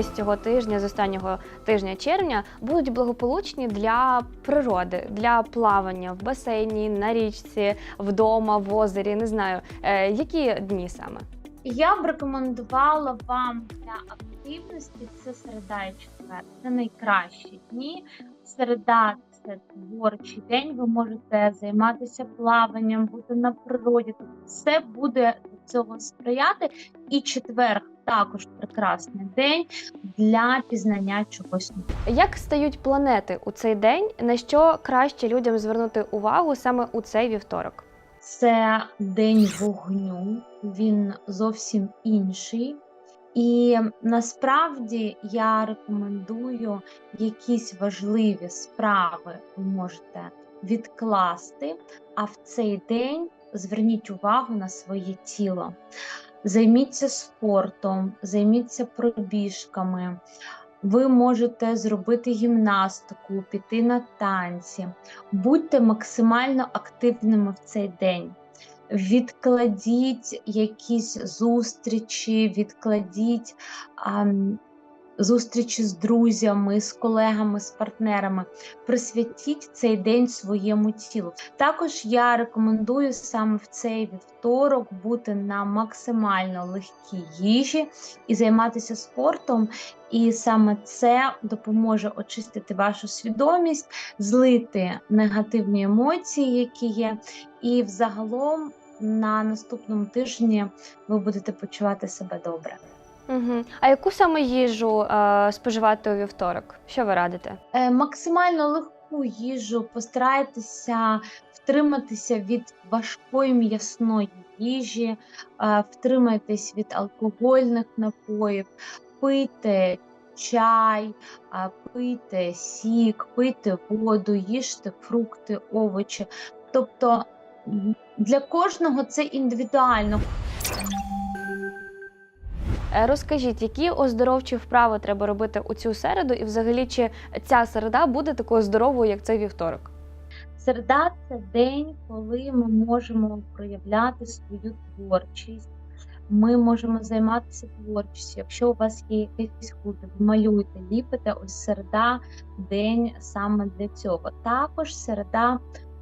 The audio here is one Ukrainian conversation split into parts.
дні з цього тижня, з останнього тижня червня, будуть благополучні для природи, для плавання в басейні, на річці, вдома, в озері. Не знаю, е, які дні саме. Я б рекомендувала вам для активності це середа і четвер. Це найкращі дні. Середа це творчий день. Ви можете займатися плаванням, бути на природі. Тобто все буде до цього сприяти. І четвер також прекрасний день для пізнання чогось. Як стають планети у цей день? На що краще людям звернути увагу саме у цей вівторок? Це день вогню, він зовсім інший. І насправді я рекомендую якісь важливі справи ви можете відкласти, а в цей день зверніть увагу на своє тіло. Займіться спортом, займіться пробіжками. Ви можете зробити гімнастику, піти на танці. Будьте максимально активними в цей день. Відкладіть якісь зустрічі, відкладіть ам, зустрічі з друзями, з колегами, з партнерами. Присвятіть цей день своєму тілу. Також я рекомендую саме в цей вівторок бути на максимально легкій їжі і займатися спортом. І саме це допоможе очистити вашу свідомість, злити негативні емоції, які є, і взагалом на наступному тижні ви будете почувати себе добре. Угу. А яку саме їжу е, споживати у вівторок? Що ви радите? Е, максимально легку їжу постарайтеся втриматися від важкої м'ясної їжі, е, втримайтесь від алкогольних напоїв, пийте чай, е, пийте сік, пийте воду, їжте фрукти, овочі. Тобто для кожного це індивідуально. Е, Розкажіть, які оздоровчі вправи треба робити у цю середу, і взагалі чи ця середа буде такою здоровою, як цей вівторок? Середа це день, коли ми можемо проявляти свою творчість. Ми можемо займатися творчістю. Якщо у вас є якийсь хобі, ви малюйте, ліпите. Ось середа день саме для цього. Також середа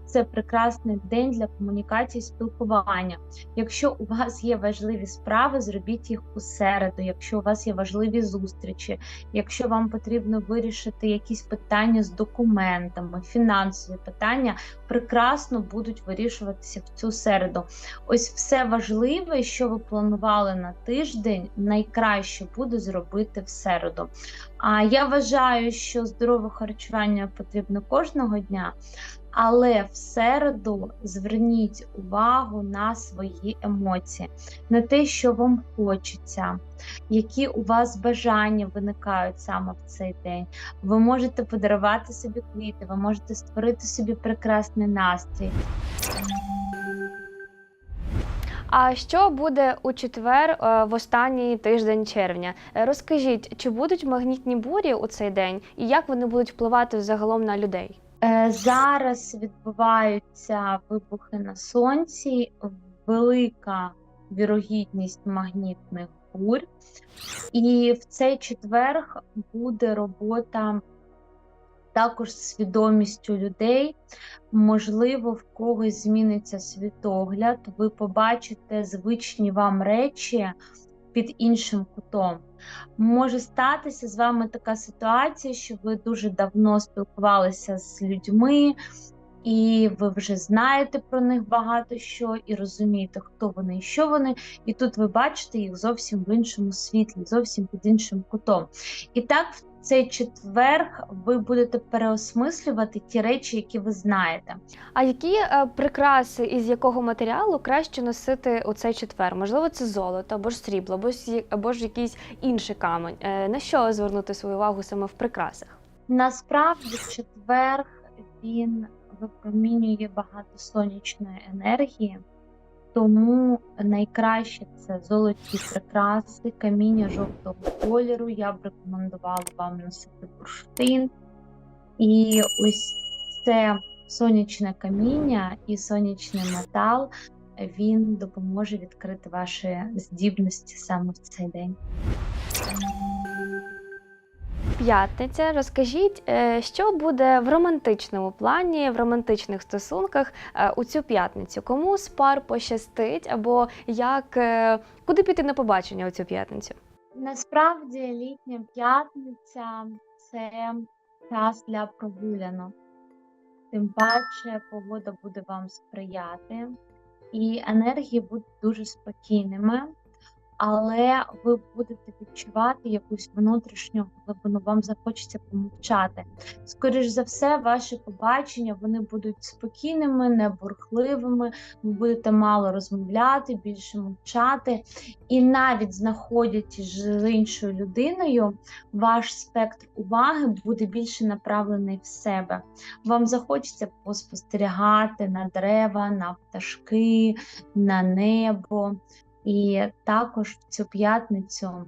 це прекрасний день для комунікації, спілкування. Якщо у вас є важливі справи, зробіть їх у середу. Якщо у вас є важливі зустрічі, якщо вам потрібно вирішити якісь питання з документами, фінансові питання, прекрасно будуть вирішуватися в цю середу. Ось все важливе, що ви планували на тиждень, найкраще буде зробити в середу. А я вважаю, що здорове харчування потрібно кожного дня. Але в середу зверніть увагу на свої емоції, на те, що вам хочеться, які у вас бажання виникають саме в цей день. Ви можете подарувати собі квіти, ви можете створити собі прекрасний настрій. А що буде у четвер е, в останній тиждень червня? Е, Розкажіть, чи будуть магнітні бурі у цей день, і як вони будуть впливати загалом на людей? Е, Зараз відбуваються вибухи на сонці, велика вірогідність магнітних бурь, і в цей четверг буде робота також з свідомістю людей. Можливо, в когось зміниться світогляд, ви побачите звичні вам речі під іншим кутом. Може статися з вами така ситуація, що ви дуже давно спілкувалися з людьми, і ви вже знаєте про них багато що, і розумієте, хто вони і що вони. І тут ви бачите їх зовсім в іншому світлі, зовсім під іншим кутом. І так в цей четверг ви будете переосмислювати ті речі, які ви знаєте. А які е, прикраси із якого матеріалу краще носити у цей четвер? Можливо, це золото або ж срібло, або ж, або ж якийсь інший камень. Е, На що звернути свою увагу саме в прикрасах? Насправді, четверг він випромінює багато сонячної енергії, тому найкраще це золоті прикраси, каміння жовтого кольору. Я б рекомендувала вам носити бурштин. І ось це сонячне каміння і сонячний метал. Він допоможе відкрити ваші здібності саме в цей день. П'ятниця. Розкажіть, е, що буде в романтичному плані, в романтичних стосунках е, у цю п'ятницю? Кому з пар пощастить, або як е, куди піти на побачення у цю п'ятницю? Насправді літня п'ятниця це час для прогулянок. Тим паче погода буде вам сприяти, і енергії будуть дуже спокійними, але ви будете відчувати якусь внутрішню глибину, вам захочеться помовчати. Скоріш за все, ваші побачення вони будуть спокійними, небурхливими, ви будете мало розмовляти, більше мовчати. І навіть знаходячись з іншою людиною, ваш спектр уваги буде більше направлений в себе. Вам захочеться поспостерігати на дерева, на пташки, на небо. І також в цю п'ятницю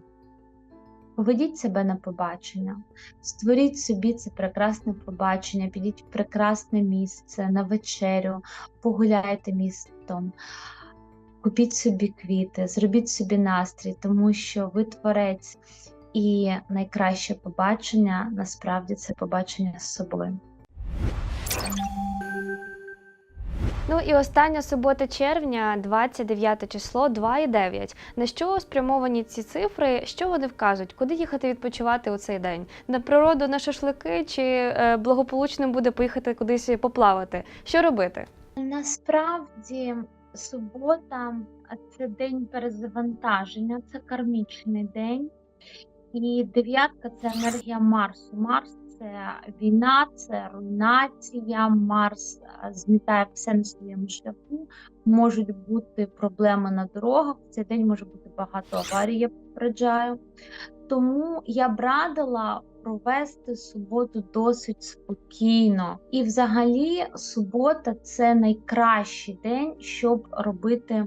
поведіть себе на побачення, створіть собі це прекрасне побачення, підіть в прекрасне місце на вечерю, погуляйте містом. Купіть собі квіти, зробіть собі настрій, тому що ви творець, і найкраще побачення насправді це побачення з собою. Ну і остання субота червня, 29 число, 2,9. На що спрямовані ці цифри? Що вони вказують? Куди їхати відпочивати у цей день? На природу, на шашлики чи е, благополучним буде поїхати кудись поплавати? Що робити? Насправді субота це день перезавантаження, це кармічний день. І дев'ятка це енергія Марсу. Марс це війна, це руйнація. Марс змітає все на своєму шляху. Можуть бути проблеми на дорогах. В цей день може бути багато аварій, я попереджаю. Тому я б радила провести суботу досить спокійно. І, взагалі, субота це найкращий день, щоб робити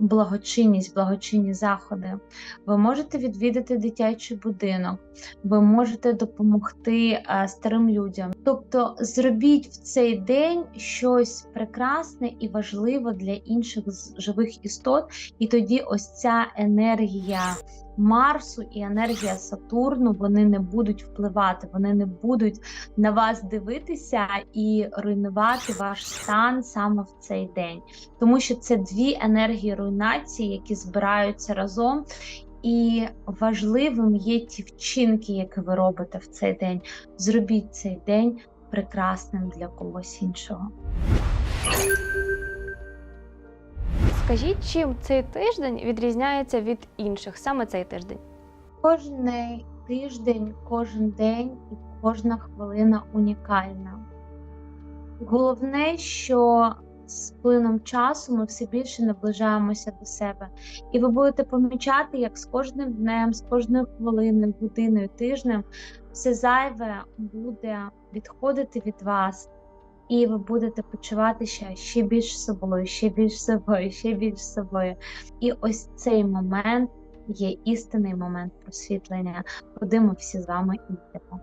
благочинність, благочинні заходи. Ви можете відвідати дитячий будинок, ви можете допомогти е, старим людям. Тобто, зробіть в цей день щось прекрасне і важливе для інших живих істот, і тоді ось ця енергія. Марсу і енергія Сатурну вони не будуть впливати, вони не будуть на вас дивитися і руйнувати ваш стан саме в цей день, тому що це дві енергії руйнації, які збираються разом. І важливим є ті вчинки, які ви робите в цей день. Зробіть цей день прекрасним для когось іншого. Скажіть, чим цей тиждень відрізняється від інших, саме цей тиждень? Кожний тиждень, кожен день і кожна хвилина унікальна. Головне, що з плином часу ми все більше наближаємося до себе, і ви будете помічати, як з кожним днем, з кожною хвилиною, годиною, тижнем все зайве буде відходити від вас, і ви будете почуватися ще більш собою, ще більш собою, ще більш собою. І ось цей момент є істинний момент просвітлення, куди ми всі з вами йдемо.